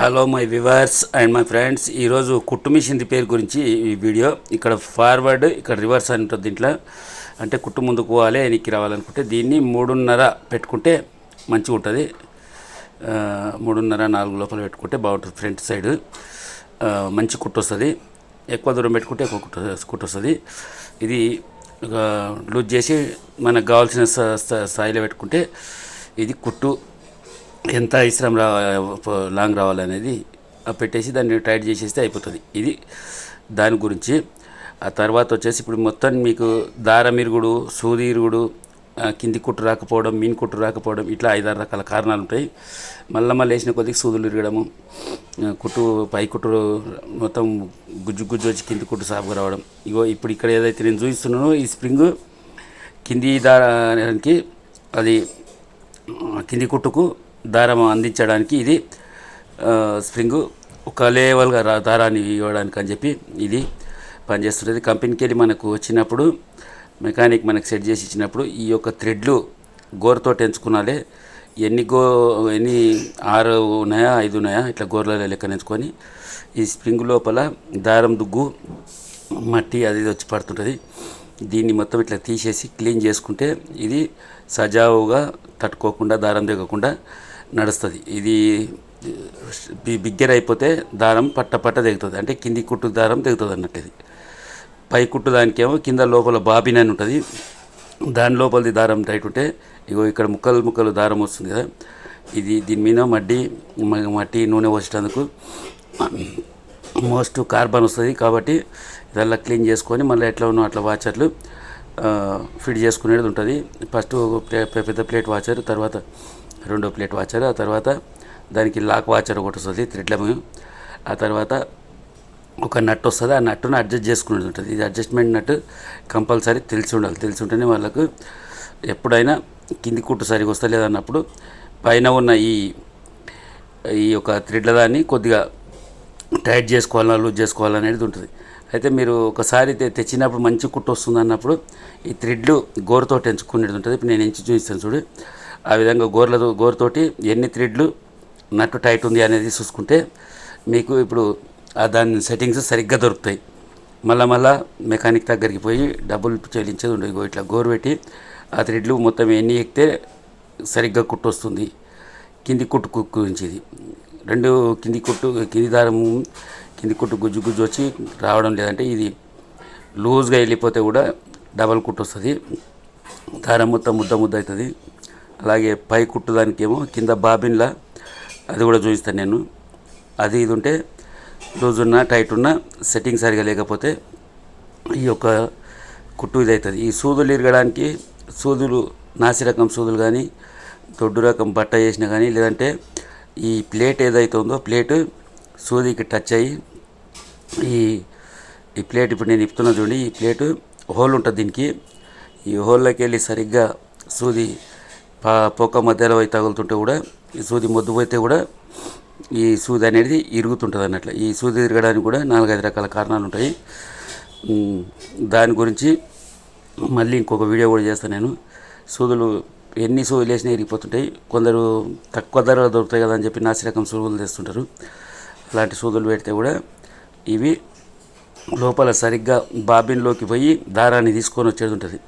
Hello my viewers and my friends ఈరోజు కుట్టు machine repair గురించి ఈ వీడియో. ఇక్కడ ఫార్వర్డ్ ఇక్కడ రివర్స్ అని ఉంటుంది దీంట్లో. అంటే కుట్టు ముందుకు పోవాలి వెనక్కి రావాలనుకుంటే దీన్ని మూడున్నర పెట్టుకుంటే మంచిగా ఉంటుంది. మూడున్నర నాలుగు లోపల పెట్టుకుంటే బాగుంటుంది ఫ్రంట్ సైడ్. మంచి కుట్టు వస్తుంది. ఎక్కువ దూరం పెట్టుకుంటే ఎక్కువ కుట్టు కుట్టు వస్తుంది. ఇది ఒక లూజ్ చేసి మనకు కావాల్సిన స్థాయిలో పెట్టుకుంటే ఇది కుట్టు. ఎంత ఇస్త్రం రా లాంగ్ రావాలనేది పెట్టేసి దాన్ని టైట్ చేసేస్తే అయిపోతుంది. ఇది దాని గురించి. ఆ తర్వాత వచ్చేసి ఇప్పుడు మొత్తం మీకు దారం ఇరుగుడు సూది ఇరుగుడు కింది కుట్టు రాకపోవడం మీన్ కుట్టు రాకపోవడం ఇట్లా ఐదారు రకాల కారణాలు ఉంటాయి. మళ్ళీ మళ్ళీ వేసిన కొద్దిగా సూదులు ఇరగడము కుట్టు పై కుట్టు మొత్తం గుజ్జు గుజ్జు వచ్చి కింది కుట్టు సాపుకు రావడం. ఇగో ఇప్పుడు ఇక్కడ ఏదైతే నేను చూపిస్తున్నానో ఈ స్ప్రింగ్ కింది దారానికి అది కింది కుట్టుకు దారం అందించడానికి ఇది స్ప్రింగ్ ఒక లేవల్గా రా దారాన్ని ఇవ్వడానికి అని చెప్పి ఇది పనిచేస్తుంటుంది. కంపెనీకి వెళ్ళి మనకు వచ్చినప్పుడు మెకానిక్ మనకు సెట్ చేసి ఇచ్చినప్పుడు ఈ యొక్క థ్రెడ్లు గోరుతో ఎంచుకున్నాలే. ఎన్ని గో ఎన్ని ఆరు ఉన్నాయా ఐదు ఉన్నాయా ఇట్లా గోర్ల లెక్క ఎంచుకొని ఈ స్ప్రింగ్ లోపల దారం దుగ్గు మట్టి అది ఇది వచ్చి పడుతుంటుంది. దీన్ని మొత్తం ఇట్లా తీసేసి క్లీన్ చేసుకుంటే ఇది సజావుగా తట్టుకోకుండా దారం దిగకుండా నడుస్తుంది. ఇది బిగ్గర అయిపోతే దారం పట్ట పట్ట దిగుతుంది అంటే కింది కుట్టు దారం దిగుతుంది అన్నట్టు ఇది పై కుట్టు దానికేమో కింద లోపల బాబిన్ అని ఉంటుంది. దాని లోపలిది దారం టైట్ ఉంటే ఇగో ఇక్కడ ముక్కలు ముక్కలు దారం వస్తుంది కదా. ఇది దీని మీద మడ్డి మట్టి నూనె పోసేటందుకు మోస్ట్ కార్బన్ వస్తుంది కాబట్టి ఇదల్లా క్లీన్ చేసుకొని మళ్ళీ ఎట్లా ఉన్నా అట్లా వాచర్లు ఫిట్ చేసుకునేది ఉంటుంది. ఫస్ట్ ప్లే- పెద్ద ప్లేట్ వాచర్. తర్వాత రెండో ప్లేట్ వాచర్ ఆ తర్వాత దానికి లాక్ వాచర్ ఒకటి వస్తుంది త్రిడ్లము ఆ తర్వాత ఒక నట్ వస్తుంది ఆ నట్టును అడ్జస్ట్ చేసుకునేది ఉంటుంది. ఇది అడ్జస్ట్మెంట్ నట్టు కంపల్సరీ తెలిసి ఉండాలి. తెలిసి ఉంటేనే వాళ్ళకు ఎప్పుడైనా కింది కుట్టు సరిగా వస్తా లేదన్నప్పుడు పైన ఉన్న ఈ ఈ యొక్క థ్రెడ్ల దాన్ని కొద్దిగా టైట్ చేసుకోవాలా లూజ్ చేసుకోవాలనేది ఉంటుంది. అయితే మీరు ఒకసారి తెచ్చినప్పుడు మంచి కుట్టు వస్తుంది అన్నప్పుడు ఈ థ్రెడ్లు గోరుతో ఎంచుకునేది ఉంటుంది. ఇప్పుడు నేను ఎంచి చూపిస్తాను చూడు. ఆ విధంగా గోర్లతో గోరుతోటి ఎన్ని థ్రెడ్లు నట్టు టైట్ ఉంది అనేది చూసుకుంటే మీకు ఇప్పుడు ఆ దాని సెట్టింగ్స్ సరిగ్గా దొరుకుతాయి. మళ్ళా మళ్ళా మెకానిక్ దగ్గరికి పోయి డబ్బులు చెల్లించేది ఉండదు ఇట్లా గోరు పెట్టి ఆ థ్రెడ్లు మొత్తం ఎన్ని ఎక్కితే సరిగ్గా కుట్టు వస్తుంది కింది కుట్టు గురించిది. గురించి ఇది రెండు కింది కుట్టు కింది దారం కింది కుట్టు గుజ్జు గుజ్జు వచ్చి రావడం లేదంటే ఇది లూజ్గా వెళ్ళిపోతే కూడా డబల్ కుట్టు వస్తుంది దారం మొత్తం ముద్ద ముద్ద అవుతుంది. అలాగే పై కుట్టు దానికేమో కింద బాబిన్లా అది కూడా చూపిస్తాను నేను. అది ఇది ఉంటే లూజ్ ఉన్నా టైట్ ఉన్నా సెట్టింగ్ సరిగా లేకపోతే ఈ యొక్క కుట్టు ఇది అవుతుంది ఈ సూదులు ఇరగడానికి సూదులు నాసి రకం సూదులు కానీ దొడ్డు రకం బట్ట చేసినా కానీ లేదంటే ఈ ప్లేట్ ఏదైతే ఉందో ప్లేట్ సూదికి టచ్ అయ్యి ఈ ఈ ప్లేట్ ఇప్పుడు నేను ఇప్పుతున్నా చూడండి. ఈ ప్లేట్ హోల్ ఉంటుంది దీనికి. ఈ హోల్లోకి వెళ్ళి సరిగ్గా సూది పా పొక్క మధ్యలో పోయి తగులుతుంటే కూడా ఈ సూది మొద్దు పోతే కూడా ఈ సూది అనేది ఇరుగుతుంటుంది అన్నట్లు. ఈ సూది తిరగడానికి కూడా నాలుగైదు రకాల కారణాలు ఉంటాయి. దాని గురించి మళ్ళీ ఇంకొక వీడియో కూడా చేస్తాను నేను. సూదులు ఎన్ని సూదులు వేసినా ఇరిగిపోతుంటాయి. కొందరు తక్కువ ధరలో దొరుకుతాయి కదా అని చెప్పి నాసిరకం సూదులు తెస్తుంటారు. అలాంటి సూదులు పెడితే కూడా ఇవి లోపల సరిగ్గా బాబిన్లోకి పోయి దారాన్ని తీసుకొని వచ్చేది ఉంటుంది.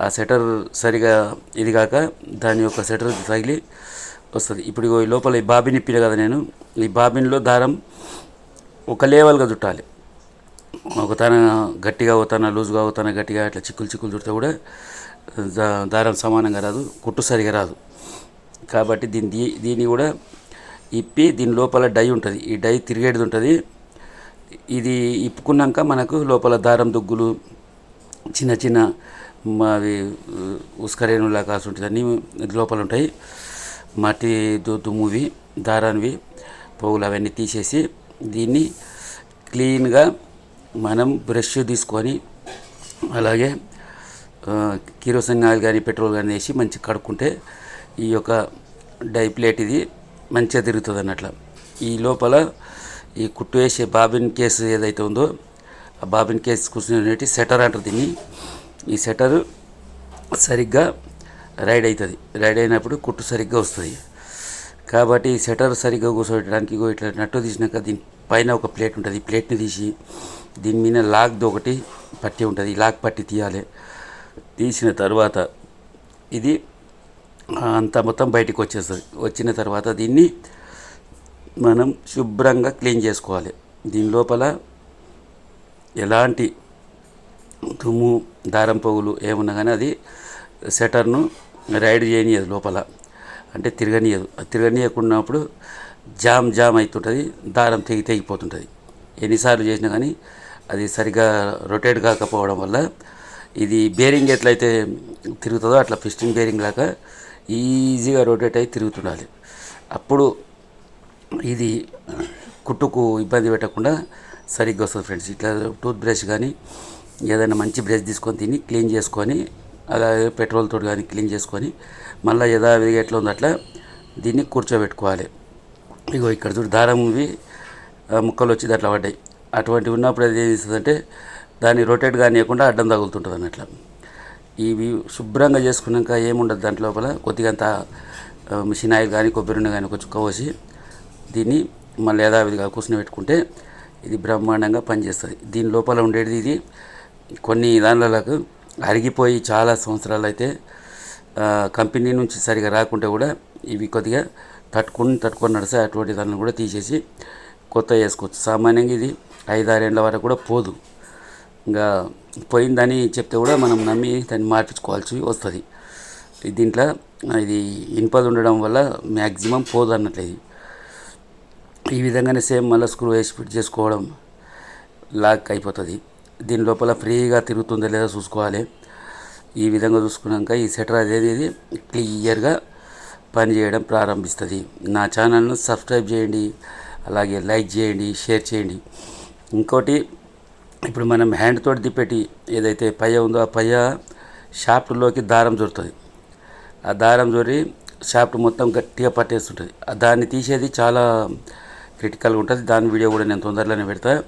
ఆ సెటర్ సరిగా ఇది కాక దాని యొక్క సెటర్ తగిలి వస్తుంది. ఇప్పుడు ఈ లోపల ఈ బాబిన్ ఇప్పిన కదా నేను ఈ బాబిన్లో దారం ఒక లేవల్గా చుట్టాలి. ఒక తన గట్టిగా అవుతానా లూజ్గా అవుతానా గట్టిగా అట్లా చిక్కులు చిక్కులు చుడితే కూడా దారం సమానంగా రాదు కుట్టు సరిగా రాదు. కాబట్టి దీని దీ- దీన్ని కూడా ఇప్పి దీని లోపల డై ఉంటుంది. ఈ డై తిరిగేది ఉంటుంది. ఇది ఇప్పుకున్నాక మనకు లోపల దారం దుగ్గులు చిన్న చిన్న అవి ఉస్కరేణులా కాసుంటుంది. అన్నీ లోపల ఉంటాయి మట్టి దుమ్మువి దారానివి పోగులు అవన్నీ తీసేసి దీన్ని క్లీన్గా మనం బ్రష్ తీసుకొని అలాగే కిరోసిన్ ఆయిల్ కానీ పెట్రోల్ కానీ వేసి మంచి కడుక్కుంటే ఈ యొక్క డై ప్లేట్ ఇది మంచిగా తిరుగుతుంది అన్నట్లు ఈ లోపల ఈ కుట్టు వేసే బాబిన్ కేసు ఏదైతే ఉందో ఆ బాబిన్ కేసు కూర్చునేటి సెటర్ అంటారు దీన్ని. ఈ సెటర్ సరిగ్గా రైడ్ అవుతుంది. రైడ్ అయినప్పుడు కుట్టు సరిగ్గా వస్తుంది. కాబట్టి ఈ సెటర్ సరిగ్గా కూర్చోబెట్టడానికి ఇట్లా నట్టు తీసినాక దీని పైన ఒక ప్లేట్ ఉంటుంది. ఈ ప్లేట్ని తీసి దీని మీద లాక్ది ఒకటి పట్టి ఉంటుంది. ఈ పట్టి తీయాలి. తీసిన తర్వాత ఇది అంత అంతా మొత్తం బయటికి వచ్చేస్తుంది. వచ్చిన తర్వాత దీన్ని మనం శుభ్రంగా క్లీన్ చేసుకోవాలి. దీని లోపల ఎలాంటి దుమ్ము దారం పొగులు ఏమున్నా కానీ అది సెటర్ను రైడ్ చేయనియదు లోపల. అంటే తిరగనీయదు. తిరగనీయకున్నప్పుడు జామ్ జామ్ అవుతుంటుంది దారం తెగి తెగిపోతుంటుంది ఎన్నిసార్లు చేసినా కానీ అది సరిగా రొటేట్ కాకపోవడం వల్ల ఇది బేరింగ్ ఎట్లయితే తిరుగుతుందో అట్లా పిస్టింగ్ బేరింగ్ లాగా ఈజీగా రొటేట్ అయి తిరుగుతుండాలి. అప్పుడు ఇది కుట్టుకు ఇబ్బంది పెట్టకుండా సరిగ్గా వస్తుంది ఫ్రెండ్స్. ఇట్లా టూత్ బ్రష్ కానీ ఏదైనా మంచి బ్రష్ తీసుకొని తిని క్లీన్ చేసుకొని అలాగే పెట్రోల్ తోటి కానీ క్లీన్ చేసుకొని మళ్ళీ యథావిధిగా ఎట్లా ఉందో అట్లా దీన్ని కూర్చోబెట్టుకోవాలి. ఇగో ఇక్కడ చూడు దారం ఇవి ముక్కలు వచ్చి అట్లా పడ్డాయి. అటువంటి ఉన్నప్పుడు అది ఏం చేస్తుందంటే దాన్ని రొటేట్ కానివ్వకుండా అడ్డం తగులుతుంటుంది అన్నట్ల. ఇవి శుభ్రంగా చేసుకున్నాక ఏముండదు దాంట్ లోపల కొద్దిగా అంత మిషన్ ఆయిల్ కానీ కొబ్బరి నూనె కానీ కొంచెం పోసి దీన్ని మళ్ళీ యథావిధిగా కూర్చుని పెట్టుకుంటే ఇది బ్రహ్మాండంగా పనిచేస్తుంది. దీని లోపల ఉండేది ఇది కొన్ని దానిలకు అరిగిపోయి చాలా సంవత్సరాలు అయితే కంపెనీ నుంచి సరిగా రాకుంటే కూడా ఇవి కొద్దిగా తట్టుకుని తట్టుకొని నడిస్తే అటువంటి దాన్ని కూడా తీసేసి కొత్త వేసుకోవచ్చు. సామాన్యంగా ఇది ఐదారేళ్ళ వరకు కూడా పోదు. ఇంకా పోయిందని చెప్తే కూడా మనం నమ్మి దాన్ని మార్పించుకోవాల్సి వస్తుంది. దీంట్లో ఇది ఇనుపది ఉండడం వల్ల మ్యాక్సిమం పోదు అన్నట్లేదు ఈ విధంగానే సేమ్ మళ్ళీ స్క్రూ వేసి ఫిట్ చేసుకోవడం లాక్ అయిపోతుంది. దీని లోపల ఫ్రీగా తిరుగుతుందో లేదో చూసుకోవాలి. ఈ విధంగా చూసుకున్నాక ఈ సెటర్ అనేది క్లియర్గా పనిచేయడం ప్రారంభిస్తుంది. నా ఛానల్ను సబ్స్క్రైబ్ చేయండి అలాగే లైక్ చేయండి షేర్ చేయండి. ఇంకోటి ఇప్పుడు మనం హ్యాండ్ తోటి తిప్పేటి ఏదైతే పయ్య ఉందో ఆ పయ్య షాఫ్ట్లోకి దారం జొరుతుంది. ఆ దారం జొరి షాఫ్ట్ మొత్తం గట్టిగా పట్టేస్తుంటుంది. ఆ దాన్ని తీసేది చాలా క్రిటికల్గా ఉంటుంది. దాని వీడియో కూడా నేను తొందరలోనే పెడతా.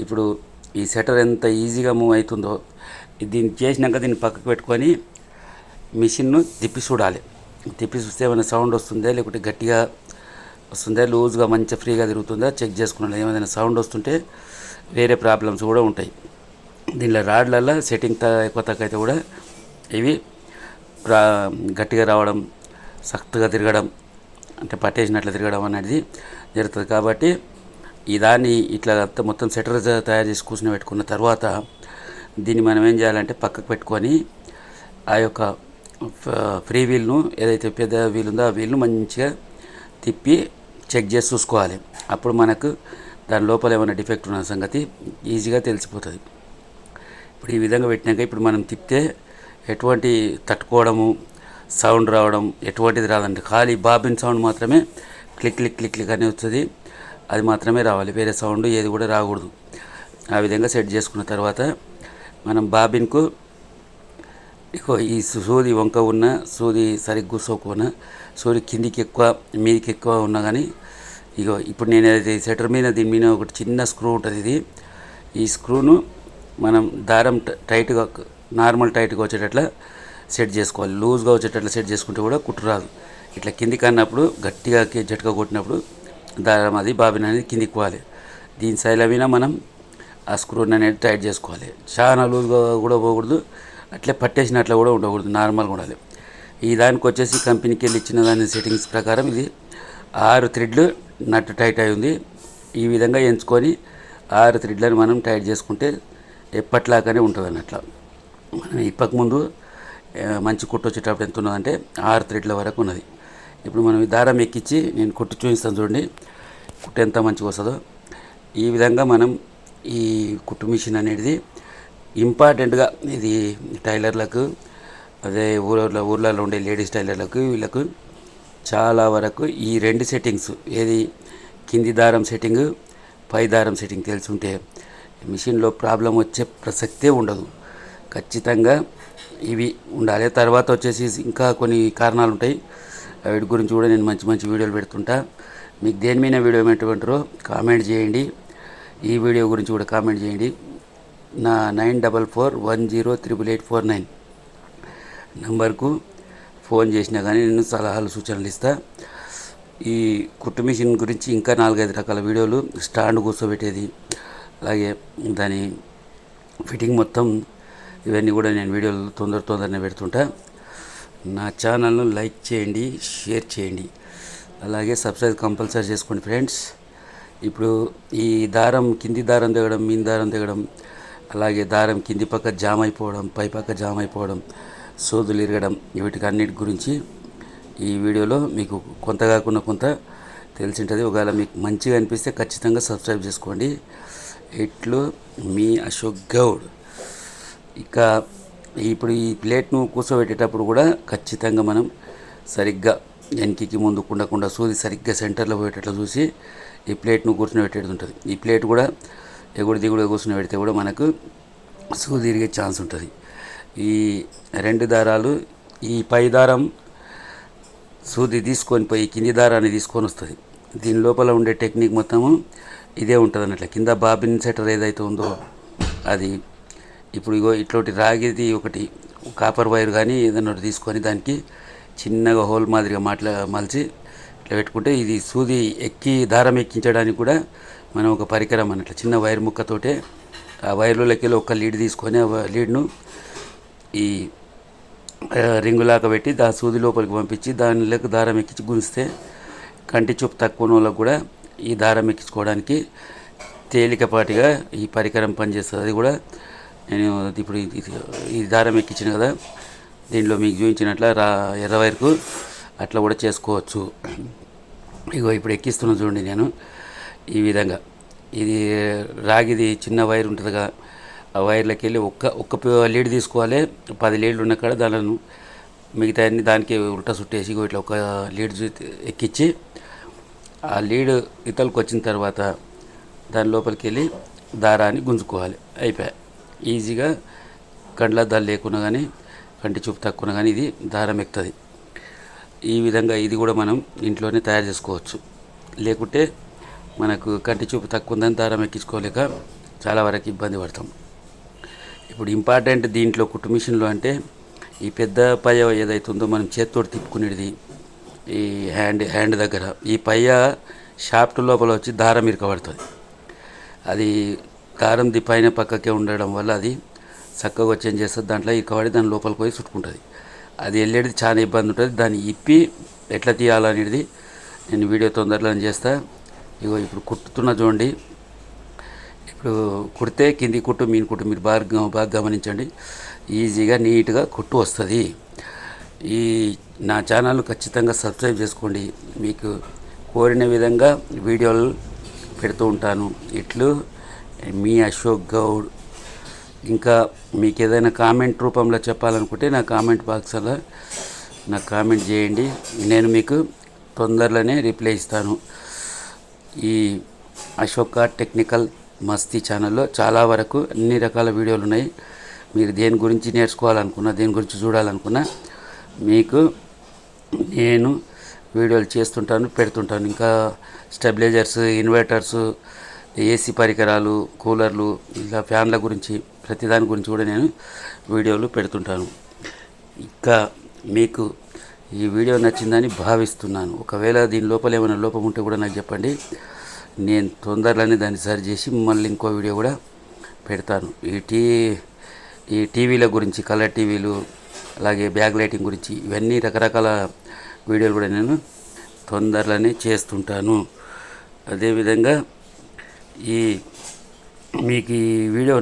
ఇప్పుడు ఈ సెటర్ ఎంత ఈజీగా మూవ్ అవుతుందో దీన్ని చేసినాక దీన్ని పక్కకు పెట్టుకొని మిషన్ను తిప్పి చూడాలి. తిప్పి చూస్తే ఏమైనా సౌండ్ వస్తుందా లేకుంటే గట్టిగా వస్తుందా లూజ్గా మంచిగా ఫ్రీగా తిరుగుతుందా చెక్ చేసుకున్నాను ఏమైనా సౌండ్ వస్తుంటే వేరే ప్రాబ్లమ్స్ కూడా ఉంటాయి. దీనిలో రాడ్లల్లో సెట్టింగ్ ఎక్కువ తక్కువ అయితే కూడా ఇవి రా గట్టిగా రావడం సక్తుగా తిరగడం అంటే పట్టేసినట్లు తిరగడం అనేది జరుగుతుంది. కాబట్టి ఈ దాన్ని ఇట్లా అంతా మొత్తం సెటర్ తయారు చేసి కూర్చుని పెట్టుకున్న తర్వాత దీన్ని మనం ఏం చేయాలంటే పక్కకు పెట్టుకొని ఆ యొక్క ఫ- ఫ్రీ వీల్ను ఏదైతే పెద్ద వీల్ ఉందో ఆ వీల్ను మంచిగా తిప్పి చెక్ చేసి చూసుకోవాలి. అప్పుడు మనకు దాని లోపల ఏమైనా డిఫెక్ట్ ఉన్న సంగతి ఈజీగా తెలిసిపోతుంది. ఇప్పుడు ఈ విధంగా పెట్టినాక ఇప్పుడు మనం తిప్పితే ఎటువంటి తట్టుకోవడము సౌండ్ రావడం ఎటువంటిది రాదండి. ఖాళీ బాబిన్ సౌండ్ మాత్రమే క్లిక్ క్లిక్ క్లిక్ క్లిక్ అని వస్తుంది. అది మాత్రమే రావాలి. వేరే సౌండ్ ఏది కూడా రాకూడదు. ఆ విధంగా సెట్ చేసుకున్న తర్వాత మనం బాబిన్కు ఈ సూది వంక ఉన్న సూది సరిగ్గా కూర్చోకున్నా సూది కిందికి ఎక్కువ మీదికి ఎక్కువ ఉన్నా కానీ ఇగో ఇప్పుడు నేను ఏదైతే సెటర్ మీద దీని మీద ఒకటి చిన్న స్క్రూ ఉంటుంది ఇది. ఈ స్క్రూను మనం దారం టైట్గా నార్మల్ టైట్గా వచ్చేటట్ల సెట్ చేసుకోవాలి. లూజ్గా వచ్చేటట్లు సెట్ చేసుకుంటే కూడా కుట్టు రాదు. ఇట్లా కిందికి అన్నప్పుడు గట్టిగా కి- జట్కా కొట్టినప్పుడు దారం అది బాబిన్ అనేది కిందికి పోవాలి. దీని సైల మీద మనం ఆ స్క్రూని అనేది టైట్ చేసుకోవాలి. చాలా లూజ్గా కూడా పోకూడదు. అట్లే పట్టేసినట్లు కూడా ఉండకూడదు. నార్మల్గా ఉండాలి. ఈ దానికి వచ్చేసి కంపెనీకి వెళ్ళి ఇచ్చిన దాని సెట్టింగ్స్ ప్రకారం ఇది ఆరు థ్రెడ్లు నట్టు టైట్ అయి ఉంది. ఈ విధంగా ఎంచుకొని ఆరు థ్రెడ్లను మనం టైట్ చేసుకుంటే ఎప్పట్లాగానే ఉంటుంది అన్నట్ల. మనం ఇప్పకముందు మంచి కుట్టు వచ్చేటప్పుడు ఎంత ఉన్నదంటే ఆరు థ్రెడ్ల వరకు ఉన్నది. ఇప్పుడు మనం ఈ దారం ఎక్కించి నేను కుట్టి చూపిస్తాను చూడండి. కుట్టు ఎంత మంచిగా వస్తుందో. ఈ విధంగా మనం ఈ కుట్టు మిషన్ అనేది ఇంపార్టెంట్గా ఇది టైలర్లకు అదే ఊళ్ళో ఊర్లలో ఉండే లేడీస్ టైలర్లకు వీళ్ళకు చాలా వరకు ఈ రెండు సెట్టింగ్స్ ఏది కింది దారం సెట్టింగ్ పై దారం సెట్టింగ్ తెలుసుంటే ఉంటే మిషన్లో ప్రాబ్లం వచ్చే ప్రసక్తే ఉండదు. ఖచ్చితంగా ఇవి ఉండాలి. తర్వాత వచ్చేసి ఇంకా కొన్ని కారణాలు ఉంటాయి వీటి గురించి కూడా నేను మంచి మంచి వీడియోలు పెడుతుంటా. మీకు దేని మీద వీడియో పెట్టమంటారో కామెంట్ చేయండి. ఈ వీడియో గురించి కూడా కామెంట్ చేయండి. నా nine double four one zero triple eight four nine నంబర్కు ఫోన్ చేసినా కానీ నేను సలహాలు సూచనలు ఇస్తా. ఈ కుట్టు మిషన్ గురించి ఇంకా నాలుగైదు రకాల వీడియోలు స్టాండ్ కూర్చోబెట్టేది. అలాగే దాని ఫిట్టింగ్ మొత్తం ఇవన్నీ కూడా నేను వీడియోలు తొందర తొందరనే పెడుతుంటా. నా ఛానల్ను లైక్ చేయండి షేర్ చేయండి. అలాగే సబ్స్క్రైబ్ కంపల్సరీ చేసుకోండి ఫ్రెండ్స్. ఇప్పుడు ఈ దారం కింది దారం దిగడం మీన్ దారం దిగడం అలాగే దారం కింది పక్క జామ్ అయిపోవడం పై పక్క జామ్ అయిపోవడం సోదులు ఇరగడం వీటికి అన్నిటి గురించి ఈ వీడియోలో మీకు కొంత కాకుండా కొంత తెలిసి ఉంటుంది ఒకవేళ మీకు మంచిగా అనిపిస్తే ఖచ్చితంగా సబ్స్క్రైబ్ చేసుకోండి. ఇట్లు మీ అశోక్ గౌడ్. ఇక ఇప్పుడు ఈ ప్లేట్ను కూర్చోబెట్టేటప్పుడు కూడా ఖచ్చితంగా మనం సరిగ్గా వెనక్కి ముందు ఉండకుండా సూది సరిగ్గా సెంటర్లో పోయేటట్లు చూసి ఈ ప్లేట్ను కూర్చొని ఉంటుంది. ఈ ప్లేట్ కూడా ఎగుడు దిగుడు కూర్చుని పెడితే కూడా మనకు సూది తిరిగే ఛాన్స్ ఉంటుంది. ఈ రెండు దారాలు ఈ పై దారం సూది తీసుకొని పోయి కింది దారాన్ని తీసుకొని వస్తుంది. దీని లోపల ఉండే టెక్నిక్ మొత్తము ఇదే ఉంటుంది అన్నట్లు కింద బాబిన్ సెటర్ ఏదైతే ఉందో అది ఇప్పుడు ఇగో ఇట్లాంటి రాగిది ఒకటి కాపర్ వైర్ కానీ ఏదైనా ఒకటి తీసుకొని దానికి చిన్నగా హోల్ మాదిరిగా మాట్లా మలిచి ఇట్లా పెట్టుకుంటే ఇది సూది ఎక్కి దారం ఎక్కించడానికి కూడా మనం ఒక పరికరం అన్నట్లు చిన్న వైర్ ముక్కతోటే ఆ వైర్లోకి ఒక లీడ్ తీసుకొని ఆ లీడ్ను ఈ ఆ, రింగులాగా పెట్టి దా సూది లోపలికి పంపించి దానిలోకి దారం ఎక్కించి గుంజితే కంటి చూపు తక్కువ వాళ్ళకు కూడా ఈ దారం ఎక్కించుకోవడానికి తేలికపాటిగా ఈ పరికరం పనిచేస్తుంది. అది కూడా నేను ఇప్పుడు ఇది- ఈ దారం ఎక్కించిన కదా దీనిలో మీకు చూపించినట్ల రా ఎర్రవైర్కు అట్లా కూడా చేసుకోవచ్చు. ఇగో ఇప్పుడు ఎక్కిస్తున్న చూడండి నేను ఈ విధంగా. ఇది రాగిది చిన్న వైర్ ఉంటుందిగా ఆ వైర్లోకి వెళ్ళి ఒక్క ఒక్క లీడ్ తీసుకోవాలి. పది లీడ్లు ఉన్న కాడ దానిను మిగతా అన్ని దానికి ఉల్టా చుట్టేసి ఇట్లా ఒక లీడ్ ఎక్కించి ఆ లీడ్ ఇతలకు వచ్చిన తర్వాత దాని లోపలికి వెళ్ళి దారాన్ని గుంజుకోవాలి. అయిపోయాయి ఈజీగా కండ్ల దాలు లేకున్నా కానీ కంటి చూపు తక్కువ కానీ ఇది దారం ఎక్కుతుంది. ఈ విధంగా ఇది కూడా మనం ఇంట్లోనే తయారు చేసుకోవచ్చు. లేకుంటే మనకు కంటి చూపు తక్కువ ఉందని దారం ఎక్కించుకోలేక చాలా వరకు ఇబ్బంది పడతాం. ఇప్పుడు ఇంపార్టెంట్ దీంట్లో కుట్టు మిషన్లో అంటే ఈ పెద్ద పయ్య ఏదైతే ఉందో మనం చేత్తోటి తిప్పుకునేది ఈ హ్యాండ్ హ్యాండ్ దగ్గర. ఈ పయ్య షాఫ్ట్ లోపల వచ్చి దారం ఇరకబడుతుంది. అది కారం ది పైన పక్కకే ఉండడం వల్ల అది చక్కగా వచ్చేం చేస్తుంది. దాంట్లో ఇరకబడి దాని లోపలికి పోయి చుట్టుకుంటుంది. అది వెళ్ళేది చాలా ఇబ్బంది ఉంటుంది. దాన్ని ఇప్పి ఎట్లా తీయాలనేది నేను వీడియో తొందరలో చేస్తా. ఇగో ఇప్పుడు కుట్టుతున్న చూడండి. ఇప్పుడు కుడితే కింది కుట్టు మీన్ కుట్టు మీరు బాగా బాగా గమనించండి. ఈజీగా నీట్గా కుట్టు వస్తుంది. ఈ నా ఛానల్ ఖచ్చితంగా సబ్స్క్రైబ్ చేసుకోండి. మీకు కోరిన విధంగా వీడియోలు పెడుతూ ఉంటాను. ఇట్లు మీ అశోక్ గౌడ్ ఇంకా మీకు ఏదైనా కామెంట్ రూపంలో చెప్పాలనుకుంటే నా కామెంట్ బాక్స్లో నాకు కామెంట్ చేయండి. నేను మీకు తొందరలోనే రిప్లై ఇస్తాను. ఈ అశోక టెక్నికల్ మస్తీ ఛానల్లో చాలా వరకు అన్ని రకాల వీడియోలు ఉన్నాయి. మీరు దేని గురించి నేర్చుకోవాలనుకున్నా దేని గురించి చూడాలనుకున్నా మీకు నేను వీడియోలు చేస్తుంటాను పెడుతుంటాను. ఇంకా స్టెబిలైజర్స్ ఇన్వర్టర్స్ ఏసీ పరికరాలు కూలర్లు ఇలా ఫ్యాన్ల గురించి ప్రతిదాని గురించి కూడా నేను వీడియోలు పెడుతుంటాను. ఇంకా మీకు ఈ వీడియో నచ్చిందని భావిస్తున్నాను. ఒకవేళ దీని లోపల ఏమైనా లోపం ఉంటే కూడా నాకు చెప్పండి. నేను తొందరలోనే దాన్ని సరి చేసి మళ్ళీ ఇంకో వీడియో కూడా పెడతాను. ఈ టీ ఈ టీవీల గురించి కలర్ టీవీలు అలాగే బ్యాక్ లైటింగ్ గురించి ఇవన్నీ రకరకాల వీడియోలు కూడా నేను తొందరలోనే చేస్తుంటాను. అదేవిధంగా ఈ మీకు ఈ వీడియో